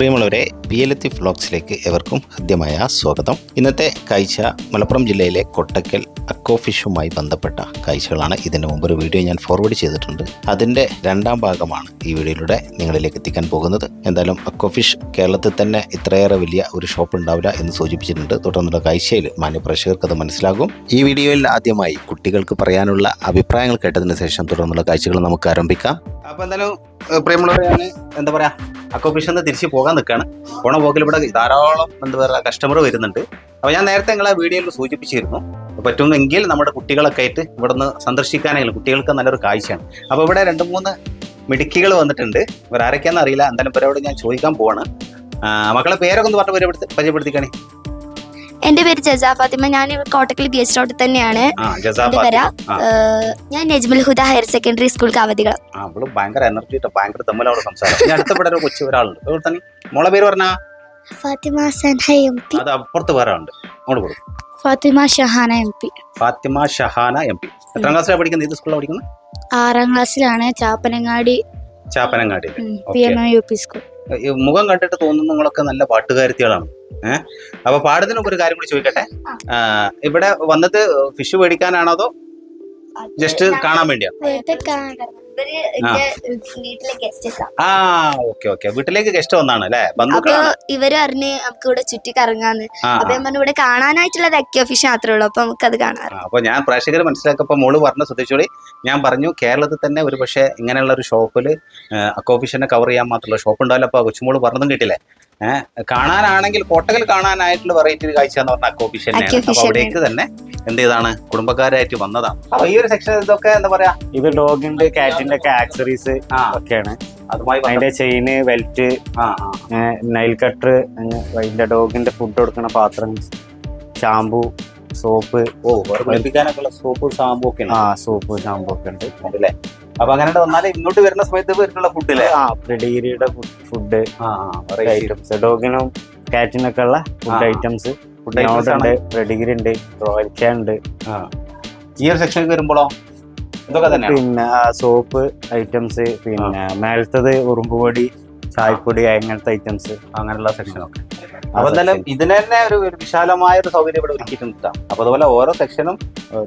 പ്രിയമുള്ളവരെ P L എത്തി ഫ്ലോക്സിലേക്ക് എവർക്കും ഹൃദ്യമായ സ്വാഗതം. ഇന്നത്തെ കാഴ്ച മലപ്പുറം ജില്ലയിലെ കൊട്ടക്കൽ അക്കോ ഫിഷുമായി ബന്ധപ്പെട്ട കാഴ്ചകളാണ്. ഇതിന് മുമ്പ് ഒരു വീഡിയോ ഞാൻ ഫോർവേഡ് ചെയ്തിട്ടുണ്ട്. അതിന്റെ രണ്ടാം ഭാഗമാണ് ഈ വീഡിയോയിലൂടെ നിങ്ങളിലേക്ക് എത്തിക്കാൻ പോകുന്നത്. എന്തായാലും അക്കോ ഫിഷ് കേരളത്തിൽ തന്നെ ഇത്രയേറെ വലിയ ഒരു ഷോപ്പ് ഉണ്ടാവില്ല എന്ന് സൂചിപ്പിച്ചിട്ടുണ്ട്. തുടർന്നുള്ള കാഴ്ചയിൽ മാന്യപ്രേക്ഷകർക്ക് അത് മനസ്സിലാകും. ഈ വീഡിയോയിൽ ആദ്യമായി കുട്ടികൾക്ക് പറയാനുള്ള അഭിപ്രായങ്ങൾ കേട്ടതിന് ശേഷം തുടർന്നുള്ള കാഴ്ചകൾ നമുക്ക് ആരംഭിക്കാം. അപ്പോൾ എന്തായാലും പ്രിയമുള്ളവരെയാണ് എന്താ പറയാ അക്കോഫിഷൻ തിരിച്ച് പോകാൻ നിൽക്കുകയാണ് പോണ പോക്കിൽ ഇവിടെ ധാരാളം എന്താ പറയുക കസ്റ്റമർ വരുന്നുണ്ട്. അപ്പോൾ ഞാൻ നേരത്തെ നിങ്ങളെ വീഡിയോയിൽ സൂചിപ്പിച്ചിരുന്നു. പറ്റുമെങ്കിൽ നമ്മുടെ കുട്ടികളൊക്കെ ആയിട്ട് ഇവിടെ നിന്ന് സന്ദർശിക്കാനായാലും കുട്ടികൾക്ക് നല്ലൊരു കാഴ്ചയാണ്. അപ്പോൾ ഇവിടെ രണ്ട് മൂന്ന് മിടുക്കികൾ വന്നിട്ടുണ്ട്. ഇവർ ആരൊക്കെയാണെന്ന് അറിയില്ല. എന്തായാലും ഇവരോട് ഞാൻ ചോദിക്കാൻ പോവാണ്. മക്കളെ പേരൊക്കെ ഒന്ന് പറഞ്ഞ് പരിചയപ്പെടുത്തിക്കണേ. എന്റെ പേര് ജസാ ഫാത്തിമ. ഞാൻ കോട്ടക്കൽ ബി എച്ച് റോഡിൽ തന്നെയാണ്. ആ ജസാ എന്റെ പേര് ഏഹ്, ഞാൻ Najmal Huda higher secondary school കവതികൾ ആ അവൾ ഭയങ്കര എനർജി ഇട്ട് ഭയങ്കര തമ്മിലവിടെ സംസാരം ഞാൻ അടുത്ത ഇവിടെ ഒരു കൊച്ചു ഒരാളുണ്ട്. അതുപോലെ തന്നെ മോളെ പേര് പറഞ്ഞാ? Fathima Sanha M P. അത് അപ്പുറത്ത് വേറെ ഉണ്ട് അങ്ങോട്ട് കൊടുക്കും. Fathima Shahana M P. Fathima Shahana M P. എത്രാം ക്ലാസ്സിലാണ് പഠിക്കുന്നത്? ഏത് സ്കൂളിലാണ് പഠിക്കുന്നത്? ആറാം ക്ലാസ്സിലാണ് Chappanangadi. Chappanangadi. P M U P school മുഖം കണ്ടിട്ട് തോന്നുന്നു നിങ്ങളൊക്കെ നല്ല പാട്ടുകാരത്തികളാണ്. ഏഹ് അപ്പൊ പാടത്തിന് മുമ്പ് ഒരു കാര്യം കൂടി ചോദിക്കട്ടെ? ഇവിടെ വന്നിട്ട് ഫിഷ് മേടിക്കാനാണോ അതോ ജസ്റ്റ് കാണാൻ വേണ്ടിയാ? വീട്ടിലെ ഗസ്റ്റസ് ആ. Okay okay. വീട്ടിലേക്ക് ഗസ്റ്റ് വന്നാണ് അല്ലേ? അപ്പൊ ഇവർ അറിഞ്ഞ് നമുക്ക് ഇവിടെ ചുറ്റി കറങ്ങാന്ന്. അപ്പൊ ഞാൻ പറഞ്ഞു ഇവിടെ കാണാനായിട്ടുള്ളത് അക്യോ ഫിഷ് മാത്രമേ ഉള്ളൂ. അപ്പൊ നമുക്ക് അത് കാണാം അപ്പൊ ഞാൻ പ്രേക്ഷകർ മനസ്സിലാക്കപ്പോ മോൾ പറഞ്ഞ ശ്രദ്ധിച്ചോളി. ഞാൻ പറഞ്ഞു കേരളത്തിൽ തന്നെ ഒരു പക്ഷേ ഇങ്ങനെയുള്ള ഒരു ഷോപ്പിൽ അക്കോഫിഷനെ കവർ ചെയ്യാൻ മാത്രമുള്ള ഷോപ്പ് ഉണ്ടാവില്ല. അപ്പൊ കൊച്ചുമോൾ പറഞ്ഞതും കിട്ടില്ലേ? കാണാനാണെങ്കിൽ കോട്ടകൽ കാണാനായിട്ടുള്ള വെറൈറ്റി കാഴ്ച എന്ന് പറഞ്ഞ അക്കോഫിഷൻ Aqua അപ്പൊ അവിടേക്ക് തന്നെ എന്ത് ചെയ്താണ്? കുടുംബക്കാരായിട്ട് വന്നതാണ്. അപ്പൊ ഈ ഒരു സെക്ഷൻ ഇതൊക്കെ എന്താ പറയാ? ഇത് ഡോഗിന്റെ കാറ്റിന്റെ ഒക്കെ ആക്സറീസ് ഒക്കെയാണ്. അതുമായി അതിന്റെ ചെയിന് വെൽറ്റ് നൈൽ കട്ടർ അതിന്റെ ഡോഗിന്റെ ഫുഡ് കൊടുക്കുന്ന പാത്രം ഷാമ്പു സോപ്പ് ഓ വേറെ കുളിപ്പിക്കാനൊക്കെ ഉള്ള സോപ്പ് ഷാമ്പു ഒക്കെ ആ സോപ്പ് ഷാമ്പു ഒക്കെ ഉണ്ട്. അല്ലേ അപ്പൊ അങ്ങനെ വന്നാൽ ഇങ്ങോട്ട് വരുന്ന സമയത്ത് വരുന്നുള്ള ഫുഡ് അല്ലേ? ആ പ്രെഡിഗിരിയുടെ ഫുഡ് ഐറ്റംസ് ഡോഗിനും കാറ്റിനൊക്കെ ഉള്ള ഫുഡ് ഐറ്റംസ് ഫുഡ് ഐറ്റംസ് ഉണ്ട് പ്രെഡിഗിരി ഉണ്ട് റോയൽക്ക ഉണ്ട്. ആ. ഈ ഒരു സെക്ഷനിൽ വരുമ്പോഴോ പിന്നെ സോപ്പ് ഐറ്റംസ് പിന്നെ മേലത്തത് ഉറുമ്പുപൊടി ചായപ്പൊടി അങ്ങനത്തെ ഐറ്റംസ് അങ്ങനെയുള്ള സെക്ഷനൊക്കെ അപ്പൊ എന്തായാലും ഇതിന് തന്നെ ഒരു വിശാലമായ ഒരു സൗകര്യം ഇവിടെ ഒരുക്കിയിട്ടുണ്ട് അപ്പൊ അതുപോലെ ഓരോ സെക്ഷനും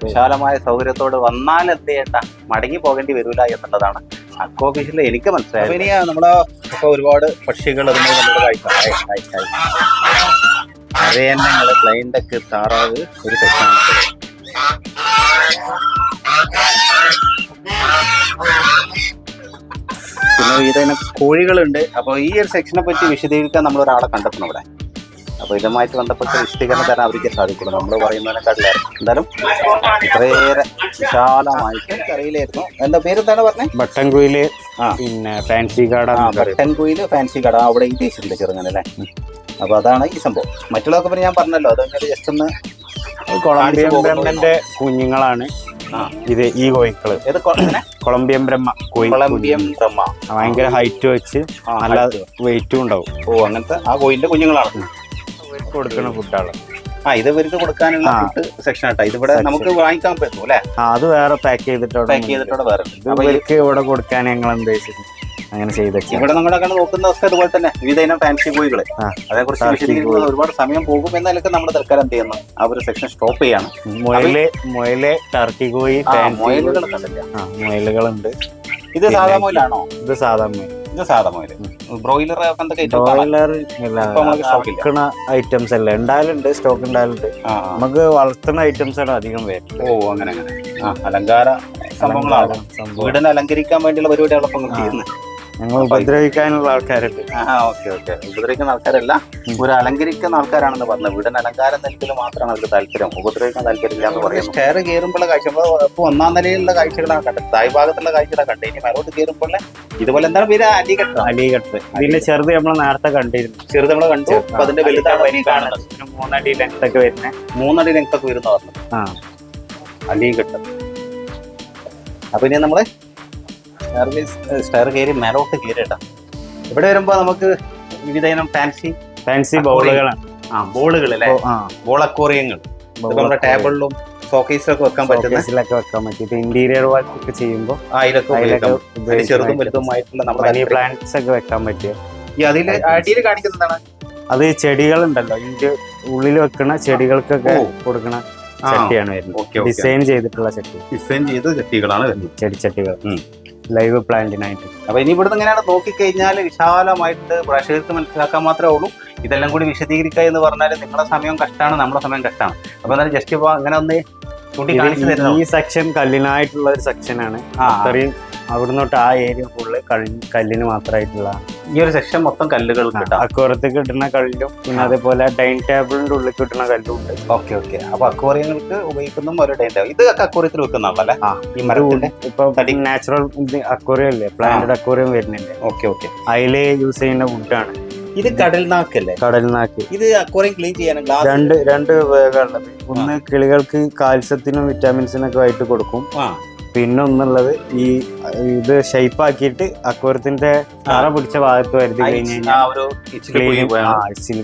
വിശാലമായ സൗകര്യത്തോട് വന്നാൽ എന്ത് ചെയ്യണ്ട? മടങ്ങി പോകേണ്ടി വരില്ല എന്നുള്ളതാണ്. അക്കോ ഓഫീസിൽ എനിക്ക് മനസ്സിലായി ഇനി നമ്മളെ ഇപ്പൊ ഒരുപാട് പക്ഷികൾ അതുമായി ഹായ്, ഹായ്. അരയന്നങ്ങൾ ക്ലൈൻഡക്ക് താറാവ് ഒരു സെക്ഷനാണ് വിവിധ കോഴികളുണ്ട്. അപ്പോൾ ഈ ഒരു സെക്ഷനെ പറ്റി വിശദീകരിക്കാൻ നമ്മൾ ഒരാളെ കണ്ടെത്തണം ഇവിടെ. അപ്പോൾ ഇതുമായിട്ട് ബന്ധപ്പെട്ട് വിശദീകരണം തരാൻ അവർക്ക് സാധിക്കുള്ളൂ. നമ്മൾ പറയുന്നതിനെക്കാട്ടില്ല എന്തായാലും ഇത്രയേറെ വിശാലമായിട്ട് കറിയിലായിരുന്നു. എന്താ പേര് എന്താണ് പറഞ്ഞത് ബട്ടൻകുയിൽ. പിന്നെ ഫാൻസി കട ആ ബട്ടൻകുയിൽ ഫാൻസി കട. അവിടെ ഈ ടേസ്റ്റ് ചെറുങ്ങനെ അല്ലേ? അപ്പോൾ അതാണ് ഈ സംഭവം. മറ്റുള്ളതൊക്കെ പിന്നെ ഞാൻ പറഞ്ഞല്ലോ. അതങ്ങനെ ജസ്റ്റ് ഒന്ന് കൊളംബിയൻ കാണിച്ചു ബ്രഹ്മന്റെ കുഞ്ഞുങ്ങളാണ്. ഇത് ഈ കോഴിക്കൾ. കൊളംബിയൻ ബ്രഹ്മ കോയി കൊളംബിയം ബ്രഹ്മ. ഭയങ്കര ഹൈറ്റ് വെച്ച് നല്ല വെയിറ്റും ഉണ്ടാവും. ഓ അങ്ങനത്തെ ആ കോയിന്റെ കുഞ്ഞുങ്ങളാണ്. കൊടുക്കുന്ന ഫുഡാണ്. ആ ഇത് ഇവർക്ക് കൊടുക്കാനുള്ള. ഫുഡ് സെക്ഷൻ ആട്ടോ. ഇതിവിടെ. നമുക്ക് വാങ്ങിക്കാൻ പറ്റും അല്ലേ? അത് വേറെ പാക്ക് ചെയ്തിട്ടോ പാക്ക് ചെയ്തിട്ടോ വേറെ ഇവർക്ക് ഇവിടെ കൊടുക്കാൻ ഞങ്ങൾ എന്താ അങ്ങനെ ചെയ്ത് ഇവിടെ നമ്മുടെ നോക്കുന്ന നോക്കുന്നതൊക്കെ അതുപോലെ തന്നെ വിവിധ ഇനം ഫാൻസി കോഴികൾ ആ. അതേക്കുറിച്ച് വിശദീകരിക്കുന്നത് ഒരുപാട് സമയം പോകും എന്നാലൊക്കെ നമ്മൾ തൽക്കാലം എന്ത് ചെയ്യുന്നു? ആ ഒരു സെക്ഷൻ സ്റ്റോപ്പ് ചെയ്യാണ്. മുയൽ മുയൽ ടർക്കി കോഴി മുയലുകൾ മുയലുകളുണ്ട്. ഇത് സാധാ മുയലാണോ? ഇത് സാധാ മുയൽ. ഇത് സാധാ മുയൽ ബ്രോയിലർ? ബ്രോയിലർ ഇല്ല. ഐറ്റംസ് അല്ല? ഉണ്ടായാലുണ്ട് സ്റ്റോക്ക് ഉണ്ടായാലുണ്ട്. നമുക്ക് വളർത്തുന്ന ഐറ്റംസ് ആണ് അധികം വരുന്നത്. ഓ അങ്ങനെ അങ്ങനെ. അലങ്കാര സംഭവങ്ങളാണ്. സംഭവം. വീടിനെ അലങ്കരിക്കാൻ വേണ്ടിയുള്ള പരിപാടികളൊക്കെ ചെയ്യുന്നത്. ഞങ്ങൾ ഉപദ്രവിക്കാനുള്ള ആൾക്കാരുണ്ട്. ആ ഓക്കെ ഓക്കെ. ഉപദ്രവിക്കുന്ന ആൾക്കാരല്ല ഒരു അലങ്കരിക്കുന്ന ആൾക്കാരാണെന്ന് പറഞ്ഞത്. വീടിന് അലങ്കാരം നൽകൽ മാത്രമാണ് അവർക്ക് താല്പര്യം. ഉപദ്രവിക്കാൻ താല്പര്യമില്ല എന്ന് പറയും സ്റ്റെയർ കയറുമ്പോഴുള്ള കാഴ്ച ഇപ്പൊ ഒന്നാം നിലയിലുള്ള കാഴ്ചകളാണ് കണ്ടത്. തായ് ഭാഗത്തുള്ള കാഴ്ചകളാണ് കണ്ടത്. ഇനി മരോട്ട് കയറുമ്പോൾ ഇതുപോലെ എന്താണ് പേര്? അലിഘട്ട. അലിഗട്ട് ഇതിന്റെ ചെറുത് നമ്മൾ നേരത്തെ കണ്ടിരുന്നു. ചെറുത് നമ്മൾ കണ്ടു. അപ്പൊ അതിന്റെ വലുതാണ് കാണുന്നത്. മൂന്നടി ലെങ്ത് ഒക്കെ വരുന്ന. മൂന്നടി രംഗത്തൊക്കെ വരുന്ന പറഞ്ഞു ആ. അലിഘട്ട. അപ്പൊ ഇനി നമ്മൾ സർവീസ് സ്റ്റെയർ കയറി മേലോട്ട് കയറിയിട്ടാ ഇവിടെ വരുമ്പോ നമുക്ക് വിവിധ ഇനം ഫാൻസി ഫാൻസി ബോളുകളാണ് ആ ബോളുകൾ അല്ലേ? ആ. ബോൾ അക്വോറിയങ്ങൾ നമ്മുടെ ടേബിളിലും ഷോക്കേസിലൊക്കെ വെക്കാൻ പറ്റുന്ന ഷോക്കേസിലൊക്കെ വെക്കാൻ പറ്റും. ഇന്റീരിയർ വർക്ക് ഒക്കെ ചെയ്യുമ്പോൾ അതിലൊക്കെ ചെറുതും വലുതുമായിട്ടുള്ള നമ്മുടെ പ്ലാന്റ്സ് ഒക്കെ വെക്കാൻ പറ്റിയ. ഈ അതിൽ അടിയിൽ കാണിക്കുന്നതാണ് അത് ചെടികളുണ്ടല്ലോ. ഇതിന്റെ ഉള്ളിൽ വെക്കണ ചെടികൾക്കൊക്കെ കൊടുക്കണ ചട്ടിയാണ് വരുന്നത്. ഡിസൈൻ ചെയ്തിട്ടുള്ള ചട്ടി. ഡിസൈൻ ചെയ്ത ചട്ടികളാണ് ചെടിച്ചട്ടികൾ. ലൈവ് പ്ലാന്റിനായിട്ട്. അപ്പൊ ഇനി ഇവിടുന്ന് ഇങ്ങനെയാണ് നോക്കിക്കഴിഞ്ഞാൽ വിശാലമായിട്ട് പ്രേക്ഷകർക്ക് മനസ്സിലാക്കാൻ മാത്രമേ ഉള്ളൂ. ഇതെല്ലാം കൂടി വിശദീകരിക്കുക എന്ന് പറഞ്ഞാൽ നിങ്ങളുടെ സമയം കഷ്ടമാണ് നമ്മുടെ സമയം കഷ്ടമാണ് അപ്പൊ എന്നാലും ജസ്റ്റ് ഇപ്പൊ അങ്ങനെ ഒന്ന് ഈ- സെക്ഷൻ കല്ലിനായിട്ടുള്ള ഒരു സെക്ഷനാണ്. അത്രയും അവിടെ തൊട്ട് ആ ഏരിയ ഫുള്ള് കല്ലിന് മാത്രമായിട്ടുള്ള. ഈ ഒരു സെക്ഷൻ മൊത്തം കല്ലുകൾ കിട്ടാം. അക്കുറത്ത് കിട്ടുന്ന കല്ലും പിന്നെ. അതേപോലെ ഡൈനിങ് ടേബിളിന്റെ ഉള്ളിൽ കിട്ടുന്ന കല്ലും ഉണ്ട്. Okay okay. അപ്പൊ അക്വറിയങ്ങൾക്ക് ഉപയോഗിക്കുന്ന ഒരു ഡൈനിങ് ടേബിൾ ഇതൊക്കെ അക്വറിയത്തിൽ വെക്കുന്നുള്ളല്ലേ. ഈ മരത്തിന്റെ ഇപ്പൊ. നാച്ചുറൽ അക്വറിയം അല്ലേ? പ്ലാന്റഡ് അക്വറിയം വരുന്നുണ്ട് ഓക്കെ ഓക്കെ. അതിൽ യൂസ് ചെയ്യുന്ന വുഡാണ് ഇത് കടൽ നാക്കല്ലേ? കടൽ നാക്ക്. ഇത് കുറെ ക്ലീൻ ഗ്ലാസ് രണ്ട് രണ്ട് ഉപയോഗമുള്ളത് ഒന്ന് കിളികൾക്ക് കാൽസ്യത്തിനും വിറ്റാമിൻസിനൊക്കെ ആയിട്ട് കൊടുക്കും. ആ. പിന്നെ ഒന്നുള്ളത് ഈ ഇത് ഷേപ്പ് ആക്കിയിട്ട് അക്വരത്തിന്റെ തറ പിടിച്ച ഭാഗത്ത് വരുത്തി കഴിഞ്ഞാൽ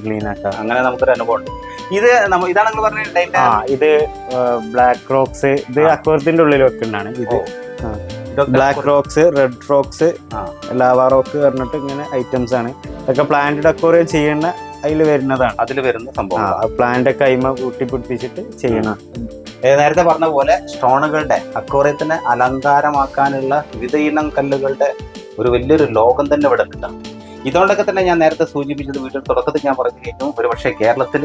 ക്ലീൻ ആക്കാം. അങ്ങനെ നമുക്കൊരു അനുഭവം ഇത് ഇതാണ് ആ ഇത് ബ്ലാക്ക് റോക്സ് ഇത്. അക്വരത്തിന്റെ ഉള്ളിൽ വെക്കുന്നതാണ്. ഇത്. Black rocks red rocks lava rock പറഞ്ഞിട്ട് ഇങ്ങനെ ഐറ്റംസ് ആണ്. ഇതൊക്കെ പ്ലാന്റ് അക്വറിയം ചെയ്യുന്ന അതിൽ വരുന്നതാണ്. അതിൽ വരുന്ന സംഭവം പ്ലാന്റ് ഒക്കെ അയിമ കൂട്ടി പിടിപ്പിച്ചിട്ട് ചെയ്യണം നേരത്തെ പറഞ്ഞ പോലെ സ്റ്റോണുകളുടെ അക്വറിയത്തിനെ അലങ്കാരമാക്കാനുള്ള വിവിധ ഇനം കല്ലുകളുടെ ഒരു വലിയൊരു ലോകം തന്നെ ഇവിടെ കിട്ടാം. ഇതുകൊണ്ടൊക്കെ തന്നെ ഞാൻ നേരത്തെ സൂചിപ്പിച്ചത് വീട്ടിൽ തുടക്കത്തിൽ ഞാൻ പറഞ്ഞു കഴിഞ്ഞു ഒരു പക്ഷേ കേരളത്തിൽ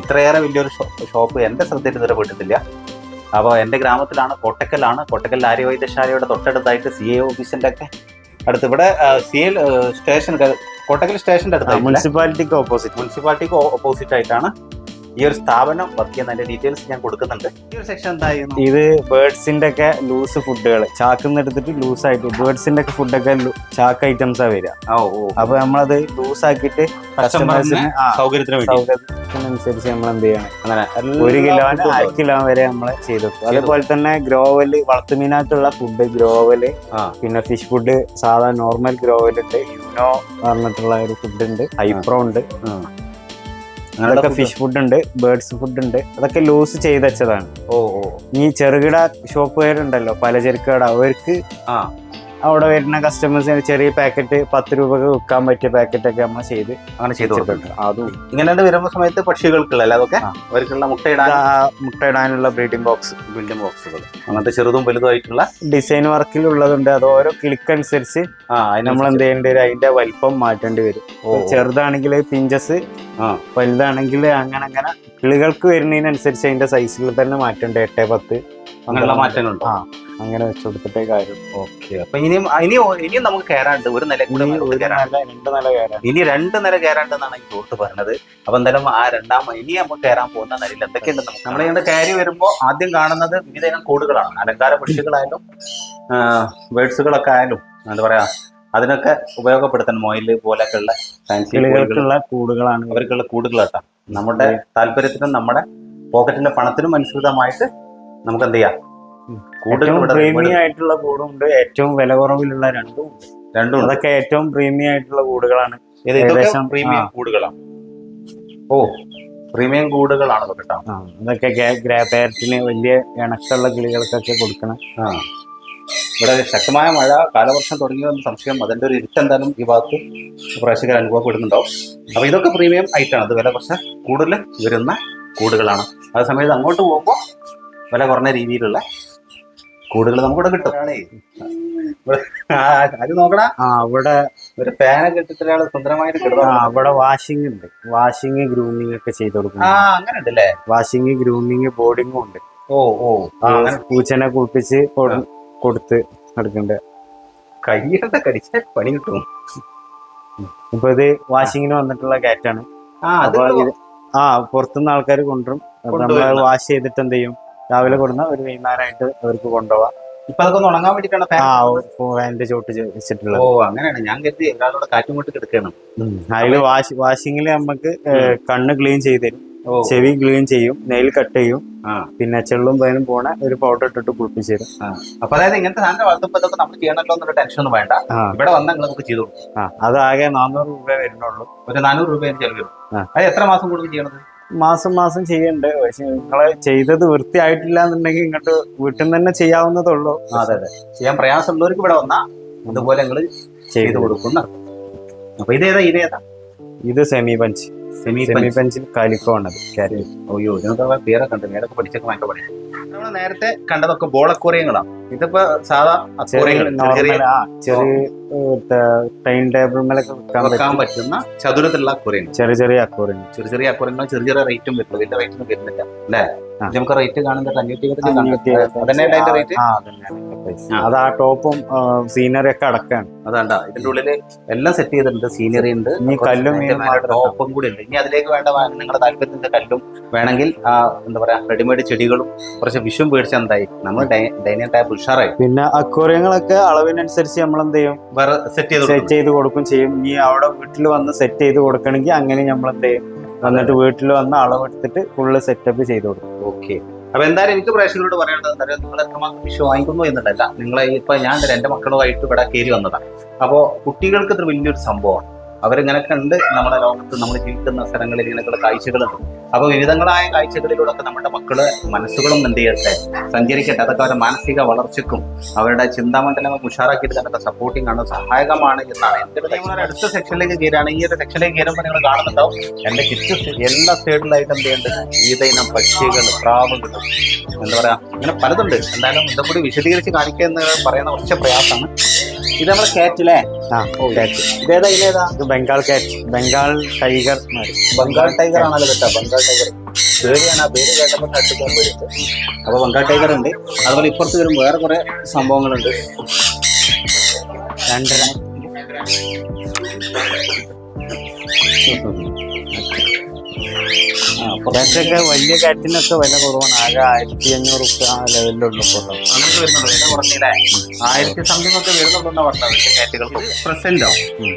ഇത്രയേറെ വലിയൊരു ഷോപ്പ് എന്റെ ശ്രദ്ധയിൽ ഇതുവരെ പെട്ടിട്ടില്ല അപ്പോൾ എന്റെ ഗ്രാമത്തിലാണ് കോട്ടക്കലാണ്. കോട്ടക്കൽ ആര്യവൈദ്യശാലയുടെ തൊട്ടടുത്തായിട്ട് സി എ ഓഫീസിന്റെ ഒക്കെ അടുത്ത്. ഇവിടെ സി എൽ സ്റ്റേഷൻ കോട്ടക്കൽ സ്റ്റേഷന്റെ അടുത്ത് മുനിസിപ്പാലിറ്റിക്ക് ഓപ്പോസിറ്റ് മുനിസിപ്പാലിറ്റിക്ക് ഓപ്പോസിറ്റ് ആയിട്ടാണ് ഈ ഒരു സ്ഥാപനം വർക്ക് ചെയ്യുന്നതിന്റെ ഡീറ്റെയിൽസ് ഞാൻ കൊടുക്കുന്നുണ്ട്. ഈ ഒരു സെക്ഷൻ എന്തായിരുന്നു? ഇത് ബേർഡ്സിന്റെ ഒക്കെ ലൂസ് ഫുഡുകൾ ചാക്കുന്ന എടുത്തിട്ട് ലൂസ് ആയിട്ട് ബേർഡ്സിന്റെ ഒക്കെ ഫുഡൊക്കെ ചാക്ക് ഐറ്റംസ് ആ വരിക അപ്പൊ നമ്മളത് ലൂസ് ആക്കിയിട്ട് കസ്റ്റമേഴ്സിന് സൗകര്യത്തിന് സൗകര്യത്തിനനുസരിച്ച് നമ്മൾ എന്ത് ചെയ്യണം അങ്ങനെ. ഒരു കിലോ കിലോന് അര കിലോ വരെ നമ്മൾ ചെയ്തു അതുപോലെ തന്നെ ഗ്രോവൽ വളർത്തുമീനായിട്ടുള്ള ഫുഡ് ഗ്രോവൽ. പിന്നെ ഫിഷ് ഫുഡ് സാധാ നോർമൽ ഗ്രോവൽ ഉണ്ട്. യുനോ പറഞ്ഞിട്ടുള്ള ഒരു ഫുഡ് ഉണ്ട്. ഹൈപ്രോ ഉണ്ട്. അതൊക്കെ ഫിഷ് ഫുഡ് ഉണ്ട് ബേർഡ്സ് ഫുഡ് ഉണ്ട് അതൊക്കെ ലൂസ് ചെയ്ത് വെച്ചതാണ്. ഓ ഓ. ഈ ചെറുകിട ഷോപ്പുകാരുണ്ടല്ലോ പലചരക്ക് കട. അവർക്ക് ആ. അവിടെ വരുന്ന കസ്റ്റമേഴ്സിന് ചെറിയ പാക്കറ്റ് പത്ത് രൂപക്ക് വിൽക്കാൻ പറ്റിയ പാക്കറ്റ് ഒക്കെ നമ്മൾ ചെയ്ത് അങ്ങനെ ചെയ്ത് കൊടുത്തിട്ടുണ്ട്. അതും ഇങ്ങനെ വരുന്ന സമയത്ത് പക്ഷികൾക്കുള്ള അതൊക്കെ. അവർക്കുള്ള മുട്ടയിടാൻ മുട്ട മുട്ടയിടാനുള്ള ബ്രീഡിംഗ് ബോക്സ് ബിൽഡിംഗ് ബോക്സുകൾ അങ്ങനത്തെ ചെറുതും വലുതുമായിട്ടുള്ള ഡിസൈൻ വർക്കിൽ ഉള്ളതുണ്ട്. അത് ഓരോ ക്ലിക്ക് അനുസരിച്ച് നമ്മൾ എന്ത് ചെയ്യേണ്ടി വരും? അതിന്റെ വലിപ്പം മാറ്റേണ്ടി വരും. ചെറുതാണെങ്കിൽ പിഞ്ചസ് ആ. വലുതാണെങ്കിൽ അങ്ങനെ അങ്ങനെ കിളികൾക്ക് വരുന്നതിനനുസരിച്ച് അതിന്റെ സൈസിൽ തന്നെ മാറ്റണ്ട. എട്ട് പത്ത് അങ്ങനെയുള്ള മാറ്റങ്ങളുണ്ട്? ആ അങ്ങനെ വെച്ച് കൊടുത്തിട്ടേ കാര്യം. ഓക്കെ അപ്പൊ ഇനിയും ഇനി ഇനിയും നമുക്ക് കയറാണ്ട് ഒരു നില കൂടെ ഒരു രണ്ട് നില കയറാണ്ട് ഇനി രണ്ട് നില കയറാണ്ട് എന്നാണ് ഈ തോട്ട് പറഞ്ഞത്. അപ്പൊ എന്തായാലും ആ രണ്ടാം ഇനി നമുക്ക് കയറാൻ പോകുന്ന നിലയിൽ എന്തൊക്കെയുണ്ട് നമുക്ക് നമ്മൾ ഇങ്ങനെ കയറി വരുമ്പോൾ ആദ്യം കാണുന്നത് വിവിധ കോടുകളാണ്. അലങ്കാര പക്ഷികളായാലും ബേഡ്സുകളൊക്കെ ആയാലും എന്താ പറയാ അതിനൊക്കെ ഉപയോഗപ്പെടുത്താൻ മൊയിൽ പോലൊക്കെ ഉള്ള ഫാൻസി കിളികൾക്കുള്ള കൂടുകളാണ്. അവർക്കുള്ള കൂടുകളാട്ടാ. നമ്മുടെ താല്പര്യത്തിനും നമ്മുടെ പോക്കറ്റിന്റെ പണത്തിനും അനുസൃതമായിട്ട് നമുക്ക് എന്ത് ചെയ്യാം? പ്രീമിയം ആയിട്ടുള്ള കൂടും ഉണ്ട് ഏറ്റവും വില കുറവിലുള്ള രണ്ടും. രണ്ടും. അതൊക്കെ ഏറ്റവും പ്രീമിയം ആയിട്ടുള്ള കൂടുകളാണ്. ഏകദേശം, പ്രീമിയം. കൂടുകളാണ്? ഓ പ്രീമിയം കൂടുകളാണ് കേട്ടോ അതൊക്കെ ഗ്രാ പേരറ്റിന് വലിയ ഇണക്കമുള്ള കിളികൾക്കൊക്കെ കൊടുക്കണം. ആ. ഇവിടെ ശക്തമായ മഴ കാലവർഷം തുടങ്ങിയതെന്ന് സംശയം അതിന്റെ ഒരു ഇരുട്ടെന്തായാലും ഈ ഭാഗത്ത് പ്രേക്ഷകർ അനുഭവപ്പെടുന്നുണ്ടാവും. അപ്പൊ ഇതൊക്കെ പ്രീമിയം ആയിട്ടാണ് അത് വില കുറച്ച് കൂടുതൽ വരുന്ന കൂടുകളാണ്. അതേസമയത്ത് അങ്ങോട്ട് പോകുമ്പോൾ വില കുറഞ്ഞ രീതിയിലുള്ള കൂടുകൾ നമുക്കിവിടെ കിട്ടും. നോക്കടാ അവിടെ ഒരു ഫാനൊക്കെ ഇട്ടിട്ട് ഒരാൾ സുന്ദരമായിട്ട് അവിടെ വാഷിംഗ് ഉണ്ട്. വാഷിംഗ് ഗ്രൂമിംഗ് ഒക്കെ ചെയ്ത് ആ കൊടുക്കണം അങ്ങനെ ഉണ്ടല്ലേ വാഷിംഗ് ഗ്രൂമിംഗ് ബോർഡിങ്ങും ഉണ്ട്. ഓ ഓ. പൂച്ചനെ കുളിപ്പിച്ച് കൊടുത്ത് നടക്കണ്ടേ? കയ്യൊക്കെ കടിച്ച പണി കിട്ടും. ഇപ്പൊ ഇത് വാഷിങ്ങിന് വന്നിട്ടുള്ള കാറ്റാണ് ആ പുറത്തുനിന്ന് ആൾക്കാർ കൊണ്ടുവരും. നമ്മൾ വാഷ് ചെയ്തിട്ട് എന്ത് ചെയ്യും? രാവിലെ കൊടുന്ന ഒരു വൈകുന്നേരമായിട്ട് അവർക്ക് കൊണ്ടുപോവാം. ഇപ്പൊ അതൊക്കെ ഉണങ്ങാൻ ഫാനിന്റെ ചോട്ട് വെച്ചിട്ടുള്ളത്. ഓ അങ്ങനെയാണ്. ഞാൻ കരുതി ഒരാളോട് കാറ്റും കൊണ്ട് കിടക്കണം. അതിൽ വാഷ് വാഷിങ്ങിൽ നമുക്ക് കണ്ണ് ക്ലീൻ ചെയ്ത് തരും. ചെവി ക്ലീൻ ചെയ്യും നെയിൽ കട്ട് ചെയ്യും. പിന്നെ ചെള്ളും പയനും പോണ ഒരു പൗഡർ ഇട്ടിട്ട് കുളിപ്പിച്ച് തരും. അപ്പൊ അതായത് ഇങ്ങനത്തെ സാധനം വളർത്തുമ്പോ ഇതൊക്കെ നമ്മൾ ചെയ്യണല്ലോ എന്നൊരു ടെൻഷൻ ഒന്നും വേണ്ട. ഇവിടെ വന്നാൽ നമുക്ക് ചെയ്തു കൊടുക്കും. ആ. അതാകെ നാനൂറ് രൂപ വരുന്നുള്ളൂ. ഒരു നാനൂറ് രൂപ ചെലവ് വരും. അത് എത്ര മാസം കൂടുതൽ ചെയ്യണത്? മാസം മാസം ചെയ്യണ്ട്. പക്ഷെ നിങ്ങളെ ചെയ്തത് വൃത്തിയായിട്ടില്ല എന്നുണ്ടെങ്കിൽ ഇങ്ങോട്ട് വീട്ടിൽ നിന്ന് തന്നെ ചെയ്യാവുന്നതുള്ളൂ. അതെ അതെ. ചെയ്യാൻ പ്രയാസമുള്ളവർക്ക് ഇവിടെ വന്നാൽ അതുപോലെ നിങ്ങൾ ചെയ്തു കൊടുക്കുന്നു കൊടുക്കുന്ന അപ്പൊ ഇതേതാ ഇതേതാ? ഇത് സെമി പഞ്ച് സെമി കാലിക്കോ ആണത് അയ്യോ ഇതിനൊക്കെ പഠിച്ചൊക്കെ ഭയങ്കര പഠിച്ചു നമ്മൾ നേരത്തെ കണ്ടതൊക്കെ ബോളക്കോറിയങ്ങളാണ് ഇതിപ്പോ സാധാ ടൈം ടേബിൾ വെക്കാൻ വെക്കാൻ പറ്റും. പറ്റുന്ന ചതുരത്തിലുള്ള അക്വേറിയങ്ങൾ ചെറിയ ചെറിയ അക്കോറിയങ്ങൾ. ചെറിയ ചെറിയ അക്വേറിയങ്ങൾ ചെറിയ ചെറിയ റേറ്റും വരുന്നത് വലിയ റേറ്റൊന്നും വരുന്നില്ല. അല്ലേ? നമുക്ക് റേറ്റ് കാണുന്നത്. അത് ആ ടോപ്പും സീനറി ഒക്കെ അടക്കാണ്. അതാണ്ടാ. ഇതിന്റെ ഉള്ളിൽ എല്ലാം സെറ്റ് ചെയ്തിട്ടുണ്ട്. സീനറി ഉണ്ട്. ഇനി കല്ലും ടോപ്പും കൂടി ഉണ്ട്. ഇനി അതിലേക്ക് വേണ്ട നിങ്ങളുടെ താല്പര്യത്തിന്റെ കല്ലും വേണമെങ്കിൽ ആ എന്താ പറയാ റെഡിമെയ്ഡ് ചെടികളും കുറച്ച് വിഷും പേടിച്ച എന്തായി? നമ്മൾ ഡൈനിങ് ടൈപ്പ് ഉഷാറായി. പിന്നെ അക്വറിയങ്ങളൊക്കെ അളവിനനുസരിച്ച് നമ്മൾ എന്ത് ചെയ്യും വേറെ സെറ്റ് ചെയ്ത് സെറ്റ് ചെയ്ത് കൊടുക്കും ചെയ്യും. ഇനി അവിടെ വീട്ടിൽ വന്ന് സെറ്റ് ചെയ്ത് കൊടുക്കണമെങ്കിൽ അങ്ങനെ നമ്മൾ എന്ത് ചെയ്യും വന്നിട്ട് വീട്ടിൽ വന്ന് അളവെടുത്തിട്ട് ഫുള്ള് സെറ്റപ്പ് ചെയ്ത് കൊടുക്കും. ഓക്കെ അപ്പൊ എന്തായാലും എനിക്ക് പ്രേക്ഷകരോട് പറയുക നിങ്ങൾ എത്രമാത്രം വിഷു വാങ്ങിക്കുന്നു എന്നുള്ളതല്ല. നിങ്ങളെ ഇപ്പൊ ഞാൻ എന്റെ മക്കളുമായിട്ട് ഇവിടെ കയറി വന്നതാണ് അപ്പോ കുട്ടികൾക്ക് ഇത് വലിയൊരു സംഭവമാണ്. അവരിങ്ങനെ കണ്ട് നമ്മുടെ ലോകത്ത് നമ്മൾ ജീവിക്കുന്ന സ്ഥലങ്ങളിൽ ഇങ്ങനെയൊക്കെയുള്ള കാഴ്ചകളുണ്ട് അപ്പൊ വിവിധങ്ങളായ കാഴ്ചകളിലൂടെ ഒക്കെ നമ്മുടെ മക്കൾ മനസ്സുകളും എന്ത് ചെയ്യട്ടെ? സഞ്ചരിക്കട്ടെ. അതൊക്കെ അവരുടെ മാനസിക വളർച്ചക്കും അവരുടെ ചിന്താമണ്ഡലങ്ങൾ ഉഷാറാക്കിയിട്ട് തന്നെ സപ്പോർട്ടിംഗ് ആണ് സഹായകമാണ് എന്നാണ്. നിങ്ങളുടെ അടുത്ത സെക്ഷനിലേക്ക് കയറുകയാണ്. ഈ ഒരു സെക്ഷനിലേക്ക് കയറുമ്പോൾ നിങ്ങൾ കാണുന്നുണ്ടാവും എന്റെ ചുറ്റും എല്ലാ സൈഡിലായിട്ട് എന്ത് ചെയ്യുന്നുണ്ട്? വിവിധ പക്ഷികൾ പ്രാവുകൾ എന്താ പറയാ അങ്ങനെ പലതുണ്ട്. എന്തായാലും ഇതും വിശദീകരിച്ച് കാണിക്കുക എന്ന് പറയുന്ന കുറച്ച് പ്രയാസമാണ്. ഇത് നമ്മുടെ കാറ്റ് അല്ലേ ആ കാറ്റ് ഇതേതാ ഇതേതാ ഇത് ബംഗാൾ കാറ്റ് ബംഗാൾ ടൈഗർ ബംഗാൾ ടൈഗർ ആണല്ലോ കേട്ടോ ബംഗാൾ ടൈഗർ പേടിയാണ് ആ പേര് കേട്ടപ്പോൾ തട്ടിക്കാൻ പേടിച്ചു അപ്പൊ ബംഗാൾ ടൈഗർ ഉണ്ട്. അതുപോലെ ഇപ്പുറത്ത് വരും വേറെ കുറെ സംഭവങ്ങളുണ്ട്. രണ്ടര. ആ, അപ്പുറത്ത് വലിയ കാറ്റിനൊക്കെ വില കുറവാണ്. ആകെ ആയിരത്തി അഞ്ഞൂറ് റുപ്യ ആ ലെവലിലുള്ള അങ്ങനത്തെ വരുന്നുണ്ട്. വില കുറഞ്ഞില്ലേ? ആയിരത്തി സംതിങ് ഒക്കെ വരുന്നുണ്ടെന്നാ പറഞ്ഞത് വലിയ കാറ്റുകൾക്ക് പ്രസന്റോ?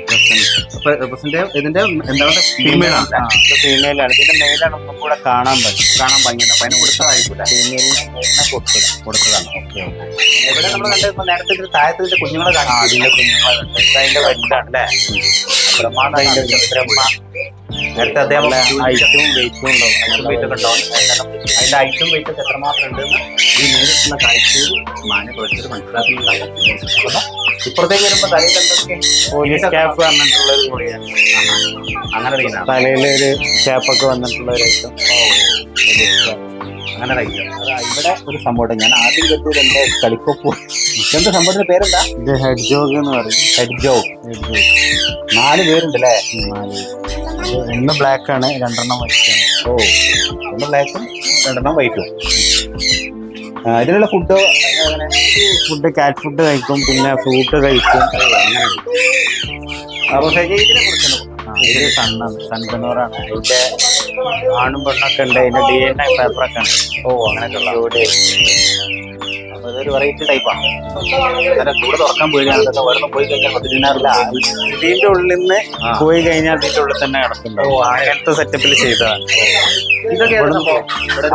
പ്രസന്റ്. ഇതിന്റെ എന്താണ് ഫീമെയിലാണ് ഫീമെയിലാണ് ഇതിന്റെ മെയിലാണ് ഒന്നും കൂടെ കാണാൻ പറ്റും. കാണാൻ ഭംഗിയുണ്ട്. അപ്പൊ അതിന് കൊടുത്തതായിരിക്കില്ല ഫീമെയിലിനെ കൊടുത്തത് കൊടുത്തതാണ്. Okay okay. ഇവിടെ നമ്മൾ കണ്ടത്? നേരത്തെ താഴത്തെ കുഞ്ഞുങ്ങളെ ആ കാണാം അതിന്റെ കുഞ്ഞുങ്ങളെ അതിന്റെ വലുതാണ് അല്ലേ? നേരത്തെ അദ്ദേഹം ഹൈറ്റും വെയിറ്റും ഉണ്ടാവും. ഉണ്ടാവും. ഹൈറ്റും വെയിറ്റും ഒക്കെ എത്രമാത്രം ഉണ്ടെന്ന് ഈ നേരിട്ടുള്ള കാഴ്ചയിൽ മാന്യ കുറച്ചൊരു മനസ്സിലാക്കുന്നുണ്ടാകും ഇപ്പുറത്തേക്ക് വരുമ്പോ തലയിൽ എന്തൊക്കെ? ക്യാപ്പ് വന്നിട്ടുള്ള ഒരു കോഴിയാണ് അങ്ങനെ തലയിലൊരു തലയിൽ ഒരു ക്യാപ്പൊക്കെ വന്നിട്ടുള്ള ഒരു ഐറ്റം അങ്ങനെ കഴിക്കും. ഇവിടെ ഒരു സംഭവം ഞാൻ ആദ്യം കേട്ടത് എന്റെ കളിക്കൊപ്പ് എന്താ സംഭവത്തിന്റെ പേരെന്താ? ഇത് ഹെഡ് ജോഗ് എന്ന് പറയും. ഹെഡ് ജോഗ് നാല് പേരുണ്ട് അല്ലേ നാല് ഒന്ന് ബ്ലാക്ക് ആണ് രണ്ടെണ്ണം വൈറ്റ് ആണ്. ഓ ഒന്ന് ബ്ലാക്കും രണ്ടെണ്ണം വൈറ്റും ഇതിനുള്ള ഫുഡ് ഫുഡ് കാറ്റ് ഫുഡ് കഴിക്കും പിന്നെ ഫ്രൂട്ട് കഴിക്കും. അപ്പൊ ഇതിനെ കുറിച്ചാണ് ഇത് സണ്ണാണ് സൺബനോറാണ് അതിന്റെ ആണും പെണ്ണൊക്കെ ഉണ്ട്. അതിന്റെ ഡി എൻ എ പേപ്പറൊക്കെ ഉണ്ട്. ഓ അങ്ങനെയൊക്കെയുള്ള അപ്പൊ ഇതൊരു വെറൈറ്റി ടൈപ്പാണ് അങ്ങനെ കൂടെ തുറക്കാൻ പേടിയാണ് ഇതൊക്കെ വെറുതെ പോയി കഴിഞ്ഞാൽ പതിനാറില്ല. ഇതിന്റെ ഉള്ളിൽ നിന്ന് പോയി കഴിഞ്ഞാൽ ഇതിന്റെ ഉള്ളിൽ തന്നെ കിടക്കുന്നുണ്ടാവും അങ്ങനത്തെ സെറ്റപ്പിൽ ചെയ്തതാണ്.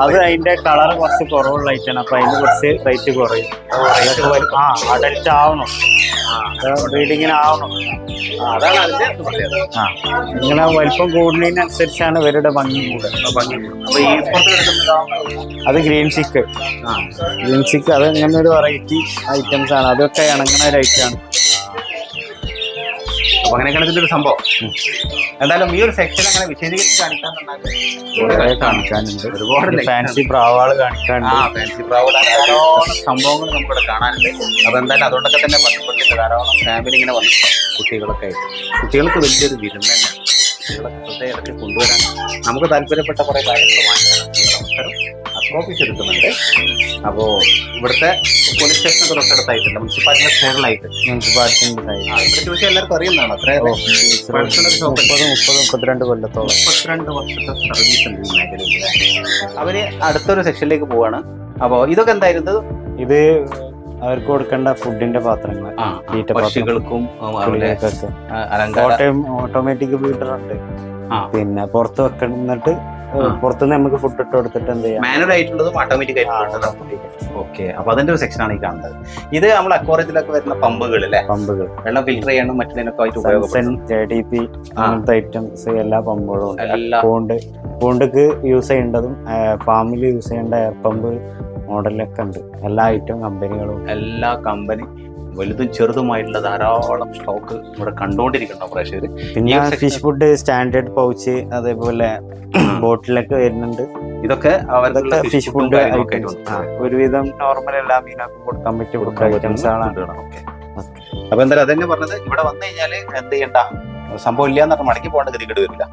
അത് അതിന്റെ കളർ കുറച്ച് കുറവുള്ള ഐറ്റാണ് അപ്പൊ അതിന് കുറച്ച് റേറ്റ് കുറയും. ആ അഡൽറ്റ് ആവണം. റീഡിങ്ങിന് ആവണം. അതാണ് അതിന്റെ ആ. ഇങ്ങനെ വലിപ്പം കൂടുന്നതിനനുസരിച്ചാണ് ഇവരുടെ ഭംഗി കൂടുക. അത് ഗ്രീൻ ചിക്ക് ഗ്രീൻ ചിക്ക് അത് ഇങ്ങനെ ഒരു വെറൈറ്റി ഐറ്റംസ് ആണ്. അതൊക്കെ ഇണങ്ങുന്ന ഒരു ഐറ്റമാണ് അപ്പൊ അങ്ങനെയൊക്കെയാണ് ഇതിന്റെ ഒരു സംഭവം. എന്തായാലും ഈ ഒരു സെക്ഷൻ അങ്ങനെ വിശദീകരിച്ച് കാണിക്കാൻ കാണിക്കാനുണ്ട്. ഒരുപാട് ഫാൻസി പ്രാവാൾ കാണിക്കാനുണ്ട്. ആ ഫാൻസി പ്രാവുകൾ ധാരാളം സംഭവങ്ങൾ നമുക്കിവിടെ കാണാനുണ്ട്. അപ്പൊ എന്തായാലും അതുകൊണ്ടൊക്കെ തന്നെ ബന്ധപ്പെട്ടിട്ട് ധാരാളം ഫാമിലി ഇങ്ങനെ വന്നിട്ടുണ്ട് കുട്ടികളൊക്കെ ആയിട്ട്. കുട്ടികൾക്ക് വലിയൊരു വിരുന്ന് തന്നെയാണ്. കുട്ടികളൊക്കെ കൊണ്ടുവരാൻ നമുക്ക് താല്പര്യപ്പെട്ട കുറെ കാര്യങ്ങൾ വാങ്ങിക്കാൻ അവസരം അക്കോഫീസ് എടുക്കുന്നുണ്ട് അപ്പോൾ ഇവിടുത്തെ പോലീസ് സ്റ്റേഷനൊക്കെ തൊട്ടടുത്തായിട്ടുണ്ട് മുനിസിപ്പാലിറ്റിയുടെ സൈഡിലായിട്ട് മുനിസിപ്പാലിറ്റിന്റെ സൈഡ് ആ ഇവിടെ ചോദിച്ചാൽ എല്ലാവർക്കും അറിയുന്നതാണ്. അത്ര മുപ്പത് മുപ്പത് മുപ്പത്തിരണ്ട് കൊല്ലത്തോളം. മുപ്പത്തിരണ്ട് വർഷത്തെ സർവീസ് ഉണ്ട് ഈ മേഖലയിൽ അവർ അടുത്തൊരു സെക്ഷനിലേക്ക് പോവാണ്. അപ്പോൾ ഇതൊക്കെ എന്തായിരുന്നു? ഇത് അവർക്ക് കൊടുക്കേണ്ട ഫുഡിന്റെ പാത്രങ്ങൾ. പക്ഷികൾക്കും ഓട്ടോമാറ്റിക് ആ. പിന്നെ പുറത്ത് വെക്കുന്നിട്ട്. പുറത്തുനിന്ന് നമുക്ക് ഫുഡ് ഇട്ട് കൊടുത്തിട്ട് എന്ത് ചെയ്യാം? മാനുവൽ ആയിട്ടുള്ളതും ഓട്ടോമാറ്റിക് ആയിട്ടുള്ളതും ഓക്കെ അപ്പൊ അതിന്റെ ഒരു സെക്ഷൻ ആണ് ഈ കാണുന്നത്. ഇത് നമ്മൾ അക്വാറിയത്തിലൊക്കെ വരുന്ന പമ്പുകൾ അല്ലേ? പമ്പുകൾ. വെള്ളം ഫിൽറ്റർ ചെയ്യാനും മറ്റുള്ളതിനൊക്കെ ആയിട്ട് ഉപയോഗപ്പെടും ജെ ഡി പി അങ്ങനത്തെ ഐറ്റംസ് എല്ലാ പമ്പുകളും ഉണ്ട്. പോണ്ടക്ക് പൂണ്ട് യൂസ് ചെയ്യേണ്ടതും ഫാമിലി യൂസ് ചെയ്യേണ്ട എയർ പമ്പ് മോഡലൊക്കെ ഉണ്ട്. എല്ലാ ഐറ്റം കമ്പനികളും എല്ലാ കമ്പനി വലുതും ചെറുതുമായിട്ടുള്ള ധാരാളം സ്റ്റോക്ക് ഇവിടെ കണ്ടുകൊണ്ടിരിക്കണം പ്രേക്ഷകർ പിന്നെ ഫിഷ് ഫുഡ് സ്റ്റാൻഡേർഡ് പൗച്ച് അതേപോലെ ബോട്ടിലൊക്കെ വരുന്നുണ്ട്. ഇതൊക്കെ അവരുടെ ഫിഷ് ഫുഡ് ഒരുവിധം നോർമൽ എല്ലാ മീനൊക്കെ കൊടുക്കാൻ പറ്റിയ കൊടുക്കാൻ ഐറ്റംസ് ആണ്. അപ്പൊ എന്തായാലും അതന്നെ പറഞ്ഞത് ഇവിടെ വന്നു കഴിഞ്ഞാൽ എന്ത് ചെയ്യണ്ട? സംഭവം ഇല്ല എന്നൊക്കെ മടക്കി പോകേണ്ട ഗതികേട് വരില്ല.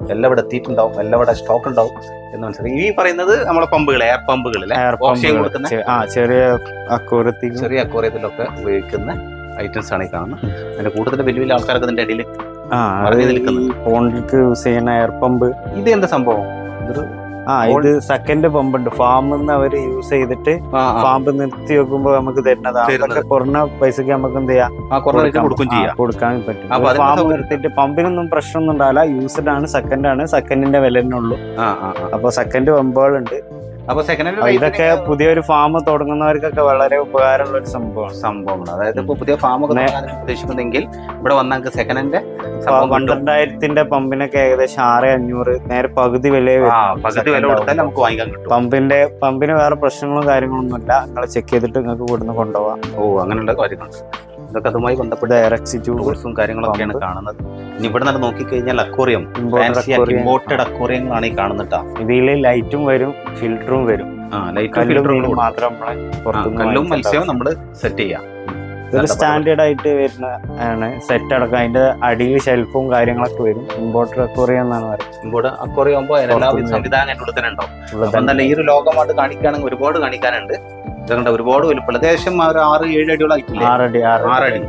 എല്ലാം ഇവിടെ എത്തിയിട്ടുണ്ടാവും എല്ലാം ഇവിടെ സ്റ്റോക്ക് ഉണ്ടാവും എന്ന് മനസ്സിലായി. ഈ പറയുന്നത് നമ്മുടെ പമ്പുകൾ എയർ പമ്പുകൾ ഓക്സിജൻ കൊടുക്കുന്ന ആ ചെറിയ അക്കൂറത്തിൽ ചെറിയ അക്കൂറത്തിലൊക്കെ ഉപയോഗിക്കുന്ന ഐറ്റംസ് ആണ് ഈ കാണുന്നത് അതിന്റെ കൂടുതൽ വലിയ വലിയ ആൾക്കാരൊക്കെ ഇതിന്റെ അടിയിൽ ആ മറഞ്ഞു അത് നിൽക്കുന്നത്. ഈ യൂസ് ചെയ്യുന്ന എയർ പമ്പ് ഇത് എന്താ സംഭവം? ഇതൊരു ആ ഇത് സെക്കൻഡ് പമ്പ് ഉണ്ട്. ഫാമിൽ നിന്ന് അവർ യൂസ് ചെയ്തിട്ട് പാമ്പ് നിർത്തി വെക്കുമ്പോ നമുക്ക് തരുന്നതാണ് കുറഞ്ഞ പൈസക്ക് നമുക്ക് എന്ത് ചെയ്യാം. കൊടുക്കാൻ പറ്റും. അതിന്റെ നിർത്തിയിട്ട് പമ്പിനൊന്നും പ്രശ്നമൊന്നും ഉണ്ടാവില്ല. യൂസ്ഡ് ആണ് സെക്കൻഡ് ആണ്. സെക്കൻഡിന്റെ വില തന്നെ ഉള്ളൂ. അപ്പൊ സെക്കൻഡ് പമ്പുകളുണ്ട് അപ്പൊ സെക്കൻഡ് ഇതൊക്കെ പുതിയൊരു ഫാം തുടങ്ങുന്നവർക്കൊക്കെ വളരെ ഉപകാരമുള്ള ഒരു സംഭവമാണ്. സംഭവമാണ്. അതായത് ഇപ്പൊ പുതിയ ഫാം ഒക്കെ ഉദ്ദേശിക്കുന്നെങ്കിൽ ഇവിടെ വന്നാൽ നമുക്ക് പന്ത്രണ്ടായിരത്തിന്റെ പമ്പിനൊക്കെ ഏകദേശം ആറ് അഞ്ഞൂറ് നേരെ പകുതി വില പകുതി വില കൊടുത്താൽ നമുക്ക് വാങ്ങിക്കാൻ കിട്ടും. പമ്പിന്റെ പമ്പിന് വേറെ പ്രശ്നങ്ങളും കാര്യങ്ങളൊന്നും ഇല്ല നിങ്ങൾ ചെക്ക് ചെയ്തിട്ട് നിങ്ങൾക്ക് ഇവിടുന്ന് കൊണ്ടുപോവാം ഓ അങ്ങനെയുള്ള കാര്യങ്ങളുണ്ട് ഇതൊക്കെ അതുമായി ബന്ധപ്പെട്ട ട്യൂബ് കാര്യങ്ങളൊക്കെയാണ് കാണുന്നത്. ഇനി ഇവിടെ നിന്ന് നോക്കിക്കഴിഞ്ഞാൽ അക്വറിയം ഇമ്പോർട്ടഡ് അക്വറിയങ്ങളാണ് ഈ കാണുന്നിട്ടാ ഇതിൽ ലൈറ്റും വരും ഫിൽറ്ററും വരും. മാത്രം കല്ലും മത്സ്യവും നമ്മൾ സെറ്റ് ചെയ്യാം. ഇതൊരു സ്റ്റാൻഡേർഡ് ആയിട്ട് വരുന്ന ആണ്. സെറ്റ് അടക്കം അതിന്റെ അടിയിൽ ഷെൽഫും കാര്യങ്ങളൊക്കെ വരും. ഇമ്പോർട്ടർ അക്വറിയം എന്നാണ് പറയുന്നത്. ഇവിടെ അക്വറിയം ആകുമ്പോൾ എല്ലാവിധ പുറത്തുനിന്ന് സംവിധാനം അതിന്റെ ഉള്ളിൽ തന്നെ ഉണ്ടാവും. ഉള്ളത് അപ്പം ഈ ഒരു ലോകമായിട്ട് കാണിക്കുകയാണെങ്കിൽ ഒരുപാട് കാണിക്കാനുണ്ട്. ഇതുകൊണ്ട് ഒരുപാട് വലുപ്പം ഏകദേശം ഒരു ആറ് ഏഴ് അടിയോളം ആറടി ആറടി.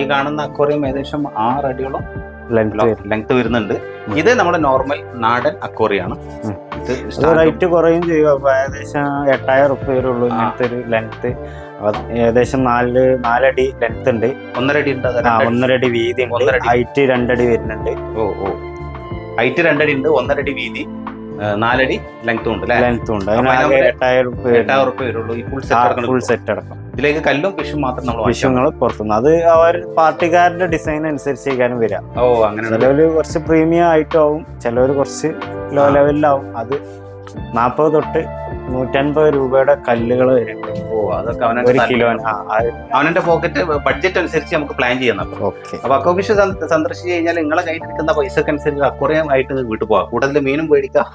ഈ കാണുന്ന അക്വറിയം ഏകദേശം ആറ് അടിയോളം ലെങ്ത് വരുന്നുണ്ട്. ഇത് നമ്മുടെ നോർമൽ നാടൻ അക്വറിയാണ് റേറ്റ് കുറയും ചെയ്യും. ഏകദേശം എട്ടായിരം റുപ്യ വരുള്ളൂ ഇങ്ങനത്തെ ഒരു ലെങ്ത് ഏകദേശം നാല് നാലടി ലെങ്ത് ഉണ്ട്. ഒന്നര അടി ഉണ്ട് ആ രണ്ടടി. ഒന്നരടി വീതി ഉണ്ട്. ഒന്നരടി. ഹൈറ്റ് രണ്ടടി വരുന്നുണ്ട്. ഓ ഓ. ഹൈറ്റ് രണ്ടടി ഉണ്ട് ഒന്നര അടി വീതി. ആ, നാലടി ലെങ്ത്തും ഉണ്ട് അല്ലേ? ലെങ്ത്തും ഉണ്ട്. അപ്പൊ അതിനാകെ അതിനകത്ത് എട്ടായിരം റുപ്യ എട്ടായിരം റുപ്യ വരുള്ളൂ. ഈ ഫുൾ ഫുൾ സെറ്റ് സെറ്റ് അടക്കം. ഇതിലേക്ക് കല്ലും ഫിഷും മാത്രം നമ്മൾ വാങ്ങിച്ചാൽ വിഷയങ്ങൾ പുറത്തുനിന്ന്. അത് അവർ പാർട്ടിക്കാരുടെ ഡിസൈൻ അനുസരിച്ചേക്കാനും വരാം മതി. ഓ അങ്ങനെ ചിലവര് കുറച്ച് പ്രീമിയം ആയിട്ടാവും ചിലവര് കുറച്ച് ലോ. ലെവലിലാവും അത് നാൽപ്പത് തൊട്ട് നൂറ്റൻപത് രൂപയുടെ കല്ലുകൾ വരുന്നുണ്ട് ഓ അതൊക്കെ ഒരു കിലോ. അവനെ പോക്കറ്റ് ബഡ്ജറ്റ് അനുസരിച്ച് നമുക്ക് പ്ലാൻ ചെയ്യാം അപ്പൊ അക്കോഫിഷ് സന്ദർശിച്ച് കഴിഞ്ഞാൽ നിങ്ങളെ കയ്യിൽ ഇരിക്കുന്ന പൈസക്ക് അനുസരിച്ച് അക്വറിയം ആയിട്ട് വീട്ടിൽ പോവാം. കൂടുതൽ മീനും മേടിക്കാം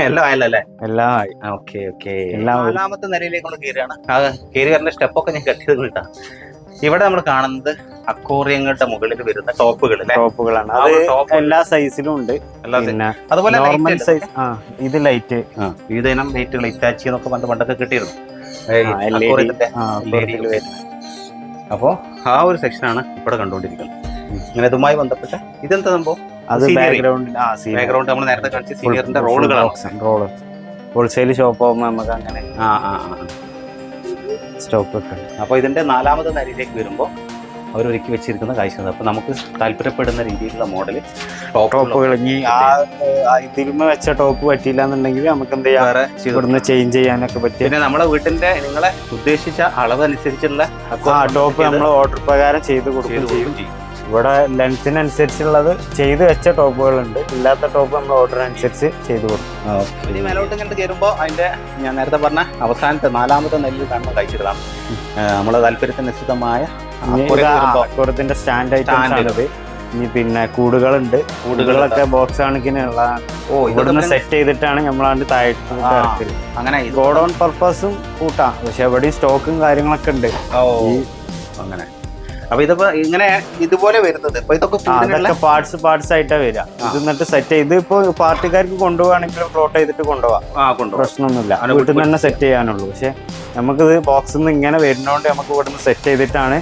എല്ലാം ആയല്ലേ എല്ലാം ആയി. Okay okay. നാലാമത്തെ നിലയിലേക്ക് നമ്മൾ കയറിയാണ് ആ കയറി വരുന്ന സ്റ്റെപ്പൊക്കെ ഞാൻ കട്ടി കിട്ടാം ഇവിടെ നമ്മൾ കാണുന്നത് അക്കോറിയങ്ങളുടെ മുകളിൽ വരുന്ന ടോപ്പുകൾ ടോപ്പുകളാണ്. അത് എല്ലാ സൈസിലും ഉണ്ട്. അതുപോലെ നോർമൽ സൈസ് ഇത് ലൈറ്റ് വിവിധ ഇനം ലൈറ്റുകൾ ഇറ്റാച്ചി എന്നൊക്കെ പണ്ട് പണ്ടൊക്കെ കിട്ടിയിരുന്നു. അക്വോറിയത്തിന്റെ ആ ഒരു സെക്ഷനാണ് ഇവിടെ കണ്ടുകൊണ്ടിരിക്കുന്നത്. ഇങ്ങനെ ഇതുമായി ബന്ധപ്പെട്ട ഇതെന്താ സംഭവം? അത് ബാക്ക്ഗ്രൗണ്ട് ബാക്ക്ഗ്രൗണ്ടിൽ ആ സീ ബാക്ക്ഗ്രൗണ്ട് നമ്മൾ നേരത്തെ കാണിച്ച സീനിയറിന്റെ റോളുകളാണ് റോൾ ഹോൾസെയിൽ ഷോപ്പ് ആകുമ്പോൾ നമുക്ക് അങ്ങനെ ആ ആ ആ. സ്റ്റോക്ക് ഒക്കെ ഉണ്ട്. അപ്പോൾ ഇതിന്റെ നാലാമത് നരിയിലേക്ക് വരുമ്പോൾ അവർ ഒരുക്കി വെച്ചിരിക്കുന്ന കാഴ്ച അപ്പോൾ നമുക്ക് താല്പര്യപ്പെടുന്ന രീതിയിലുള്ള മോഡൽ ടോപ്പുകൾ ഇനി ആ ഇതിലുമ വെച്ച ടോപ്പ് പറ്റിയില്ല എന്നുണ്ടെങ്കിൽ നമുക്ക് എന്ത് ചെയ്യാം? ഇവിടുന്ന് ചേഞ്ച് ചെയ്യാനൊക്കെ പറ്റും പിന്നെ നമ്മുടെ വീട്ടിന്റെ നിങ്ങളെ ഉദ്ദേശിച്ച അളവനുസരിച്ചുള്ള അനുസരിച്ചുള്ള ആ ടോപ്പ് നമ്മൾ ഓർഡർ പ്രകാരം ചെയ്ത് കൊടുക്കുകയും ചെയ്യും. ഇവിടെ ലെങ്ത്തിനനുസരിച്ചുള്ളത് ചെയ്ത് വെച്ച ടോപ്പുകളുണ്ട്. ഇല്ലാത്ത ടോപ്പ് നമ്മൾ ഓർഡർ അനുസരിച്ച് ചെയ്തു കൊടുക്കും. ഇനി മേലോട്ട് ഇങ്ങോട്ട് കയറുമ്പോൾ അതിന്റെ ഞാൻ നേരത്തെ പറഞ്ഞ അവസാനത്തെ നാലാമത്തെ നെല്ല് കാണുന്ന കഴിച്ചിടാം നമ്മളെ താല്പര്യത്തിനനുസൃതമായ അക്കുറത്തിന്റെ സ്റ്റാൻഡ് ഐറ്റംസ് ഇനി പിന്നെ കൂടുകളുണ്ട്. കൂടുകളൊക്കെ ബോക്സ് കണക്കിനുള്ളതാണ് ഓ ഇവിടുന്ന് സെറ്റ് ചെയ്തിട്ടാണ് നമ്മളാണ്ട് താഴെ. ഇറക്കൽ അങ്ങനെ ഗോഡൌൺ പർപ്പസും കൂട്ടാം. പക്ഷെ എവിടെയും സ്റ്റോക്കും കാര്യങ്ങളൊക്കെ ഉണ്ട്. ഓ അങ്ങനെ. അപ്പൊ ഇതിപ്പോ ഇങ്ങനെ ഇതുപോലെ വരുന്നത്. ഇപ്പൊ ഇതൊക്കെ അതൊക്കെ പാർട്സ് പാർട്സ് ആയിട്ടാ വരിക ഇത് എന്നിട്ട് സെറ്റ് ചെയ്ത് ഇപ്പൊ പാർട്ടിക്കാർക്ക് കൊണ്ടുപോവാണെങ്കിലും ഫ്ലോട്ട് ചെയ്തിട്ട് കൊണ്ടുപോവാം. പ്രശ്നമൊന്നുമില്ല. വീട്ടിൽ നിന്ന് തന്നെ സെറ്റ് ചെയ്യാനുള്ളൂ. പക്ഷെ നമുക്കിത് ബോക്സിൽ നിന്ന് ഇങ്ങനെ വരുന്നോണ്ട് നമുക്ക് ഇവിടുന്ന് സെറ്റ് ചെയ്തിട്ടാണ്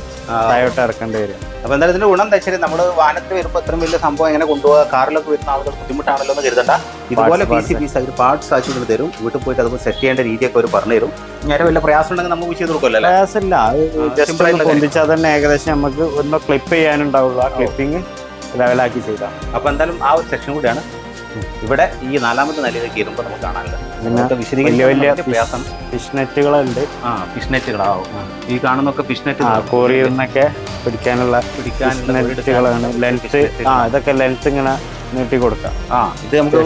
താഴോട്ട് ഇറക്കേണ്ടി വരിക. അപ്പൊ എന്തായാലും ഇതിന്റെ ഗുണം എന്താ വെച്ചാൽ നമ്മൾ വാഹനത്തിൽ വരുമ്പോ ഇത്രയും വലിയ സംഭവം എങ്ങനെ കൊണ്ടുപോകാം കാറിലൊക്കെ വരുന്ന ആളുകൾ ബുദ്ധിമുട്ടാണല്ലോ എന്ന് കരുതണ്ട. ഇതുപോലെ പി പീസ് പീസ് ആയിട്ട് പാർട്സ് ആക്കി ഇവിടെ തരും. വീട്ടിൽ പോയിട്ട് അതുപോലെ സെറ്റ് ചെയ്യേണ്ട രീതിയൊക്കെ അവർ പറഞ്ഞു തരും. നേരെ വല്ല പ്രയാസം ഉണ്ടെങ്കിൽ നമുക്ക് ചെയ്ത് കൊടുക്കുമല്ലോ പ്രയാസമില്ല. അത് പൊന്തിച്ചാൽ തന്നെ ഏകദേശം നമുക്ക് ഒന്ന് ക്ലിപ്പ് ചെയ്യാനുണ്ടാവുള്ളൂ. ആ ക്ലിപ്പിംഗ് ലെവലാക്കി ചെയ്താൽ അപ്പൊ എന്തായാലും ആ ഒരു സെക്ഷൻ കൂടിയാണ്. ഇവിടെ ഈ നാലാമത്തെ നിലയിലേക്ക് കയറുമ്പോൾ നമുക്ക് കാണാനുള്ളത്. വലിയ വലിയ പ്രയാസം. ഫിഷ്നെറ്റുകളുണ്ട് ആ ഫിഷ്നെറ്റുകളാവും ഈ കാണുന്നൊക്കെ ഫിഷ്നെറ്റ് കോറിയിൽ നിന്നൊക്കെ പിടിക്കാനുള്ള fish net ആ ഇതൊക്കെ ലെൻസ് ഇങ്ങനെ നീട്ടി കൊടുക്കാം. ആ ഇത് നമുക്ക്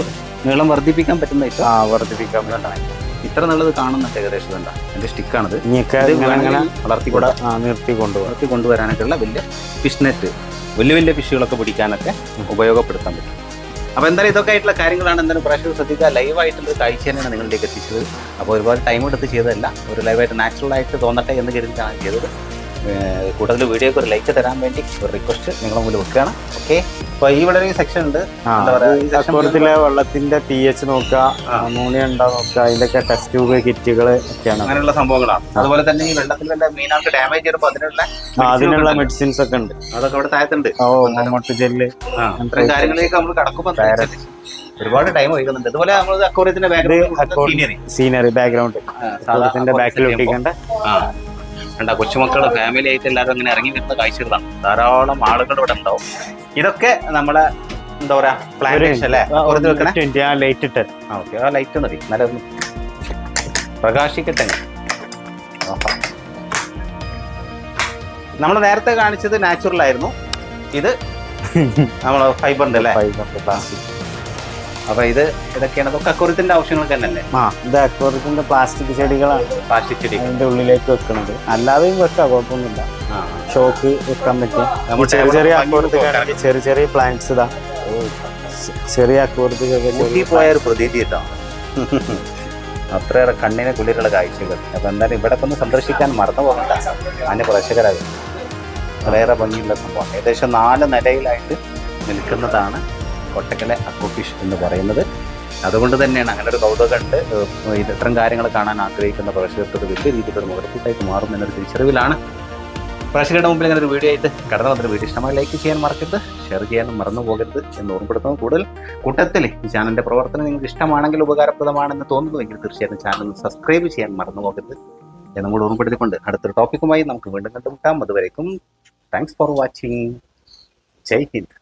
നീളം വർദ്ധിപ്പിക്കാൻ പറ്റുന്ന. ആ വർദ്ധിപ്പിക്കാൻ ഇത്ര നല്ലത് കാണുന്നുണ്ട് ഏകദേശം ഇതുണ്ടാ? എന്റെ സ്റ്റിക്കാണിത്. വളർത്തി നിർത്തി കൊണ്ടുപോകാം. വളർത്തി കൊണ്ടുവരാനൊക്കെയുള്ള വലിയ ഫിഷ് നെറ്റ് വലിയ വലിയ ഫിഷുകളൊക്കെ പിടിക്കാനൊക്കെ ഉപയോഗപ്പെടുത്താൻ പറ്റും. അപ്പോൾ എന്തായാലും ഇതൊക്കെ ആയിട്ടുള്ള കാര്യങ്ങളാണ് എന്തായാലും പ്രേക്ഷകർ ശ്രദ്ധിക്കുക. ലൈവായിട്ടുള്ള ഒരു കാഴ്ച തന്നെയാണ് നിങ്ങളിലേക്ക് എത്തിച്ചത്. അപ്പോൾ ഒരുപാട് ടൈം എടുത്ത് ചെയ്തതല്ല. ഒരു ലൈവായിട്ട് നാച്ചുറൽ ആയിട്ട് തോന്നട്ടെ എന്ന് കരുതിയിട്ടാണ് ചെയ്തത്. കൂടുതൽ വീഡിയോക്ക് ഒരു ലൈക്ക് തരാൻ വേണ്ടി ഒരു റിക്വസ്റ്റ് നിങ്ങളുടെ മുമ്പിൽ വെക്കുകയാണ്. ഓക്കെ അപ്പൊ ഈ വളരെ സെക്ഷൻ ഉണ്ട്. അക്കൂറത്തിലെ വെള്ളത്തിന്റെ പി എച്ച് നോക്കുക അമോണിയ ഉണ്ടോ നോക്കുക അതിന്റെയൊക്കെ ടെസ്റ്റ് ട്യൂബ് കിറ്റുകൾ ഒക്കെയാണ്. അങ്ങനെയുള്ള സംഭവങ്ങളാണ് അതുപോലെ തന്നെ ഈ വെള്ളത്തിൽ വല്ല മീനാൾക്ക് ഡാമേജ് ചെയ്യുമ്പോൾ അതിനുള്ള അതിനുള്ള മെഡിസിൻസ് ഒക്കെ ഉണ്ട്. അതൊക്കെ അവിടെ താഴത്തുണ്ട്. ഓ മൊട്ട് ജെല്ല് ഇത്രയും കാര്യങ്ങളിലേക്ക് നമ്മൾ കടക്കുമ്പോൾ. ഒരുപാട് ടൈം വൈകുന്നുണ്ട് ഇതുപോലെ നമ്മൾ അക്വറിയത്തിന്റെ ബാക്ക്ഗ്രൗണ്ട് സീനറി ബാക്ക്ഗ്രൗണ്ട് ബാക്കിൽ ഒട്ടിക്കേണ്ട കണ്ട കൊച്ചുമക്കളുടെ ഫാമിലി ആയിട്ട് എല്ലാവരും അങ്ങനെ ഇറങ്ങി വരുന്ന കാഴ്ചകളാണ്. ധാരാളം ആളുകൾ ഇവിടെ ഉണ്ടാവും. ഇതൊക്കെ നമ്മളെ എന്താ പറയാ പ്ലാന്റേഷൻ അല്ലേ? പുറത്ത് വെക്കണേ? ആ ലൈറ്റ് ഇട്ട്. ആ ഓക്കെ ആ ലൈറ്റ് മതി. നല്ല പ്രകാശിക്കട്ടെ. നമ്മൾ നേരത്തെ കാണിച്ചത് നാച്ചുറൽ ആയിരുന്നു. ഇത് നമ്മൾ ഫൈബറിന്റെ അല്ലേ? ഫൈബർ പ്ലാസ്റ്റിക് അപ്പൊ ഇത് ഇതൊക്കെയാണ്. ഇതൊക്കെ അക്വറിയത്തിന്റെ ആവശ്യങ്ങൾക്ക് തന്നെ അല്ലേ ആ ഇത് അക്കൂറത്തിന്റെ പ്ലാസ്റ്റിക് ചെടികളാണ്. പ്ലാസ്റ്റിക് ചെടി അതിന്റെ ഉള്ളിലേക്ക് വെക്കുന്നത് അല്ലാതെയും വെക്കാം കുഴപ്പമൊന്നുമില്ല. ഷോക്ക് വെക്കാൻ പറ്റും. ചെറിയ ചെറിയ ഒക്കെ ചെറിയ ചെറിയ പ്ലാന്റ്സ് ഇതാ. ചെറിയ അക്കൂറത്തിലൊക്കെ ഊട്ടി പോയ ഒരു പ്രതീതി കേട്ടോ. അത്രയേറെ കണ്ണിനെ കുളിരുള്ള കാഴ്ചകൾ. അപ്പൊ എന്തായാലും ഇവിടെ ഒന്ന് സന്ദർശിക്കാൻ മറന്നു പോകണ്ട അതിന്റെ പ്രേക്ഷകരാകും അത്രയേറെ ഭംഗിയുള്ള സംഭവം ഏകദേശം നാല് നിലയിലായിട്ട് നിൽക്കുന്നതാണ് കൊട്ടക്കലെ അക്കോഫിഷ് എന്ന് പറയുന്നത്. അതുകൊണ്ട് തന്നെയാണ് അങ്ങനെ ഒരു കൗതുകമുണ്ട് ഇത് ഇത്തരം കാര്യങ്ങൾ കാണാൻ ആഗ്രഹിക്കുന്ന പ്രേക്ഷകർക്ക് വലിയ രീതിയിലൊരു മുതൽക്കൂട്ടായിട്ട് മാറും എന്നൊരു തിരിച്ചറിവിലാണ്. പ്രേക്ഷകരുടെ മുമ്പിൽ ഇങ്ങനെ ഒരു വീഡിയോ ആയിട്ട് കടന്നു വന്നൊരു വീഡിയോ ഇഷ്ടമായി ലൈക്ക് ചെയ്യാൻ മറക്കരുത് ഷെയർ ചെയ്യാനും മറന്നു പോകരുത് എന്ന് ഓർമ്മപ്പെടുത്തുന്നു. കൂടുതൽ കൂട്ടത്തിൽ ഈ ചാനലിന്റെ പ്രവർത്തനം നിങ്ങൾക്ക് ഇഷ്ടമാണെങ്കിൽ ഉപകാരപ്രദമാണെന്ന് തോന്നുന്നുവെങ്കിൽ തീർച്ചയായിട്ടും ചാനൽ സബ്സ്ക്രൈബ് ചെയ്യാൻ മറന്നു പോകരുത് എന്നും കൂടെ ഓർമ്മപ്പെടുത്തിക്കൊണ്ട് അടുത്തൊരു ടോപ്പിക്കുമായി നമുക്ക് വീണ്ടും കണ്ടുമുട്ടാം. അതുവരേക്കും thanks for watching Jai Hind.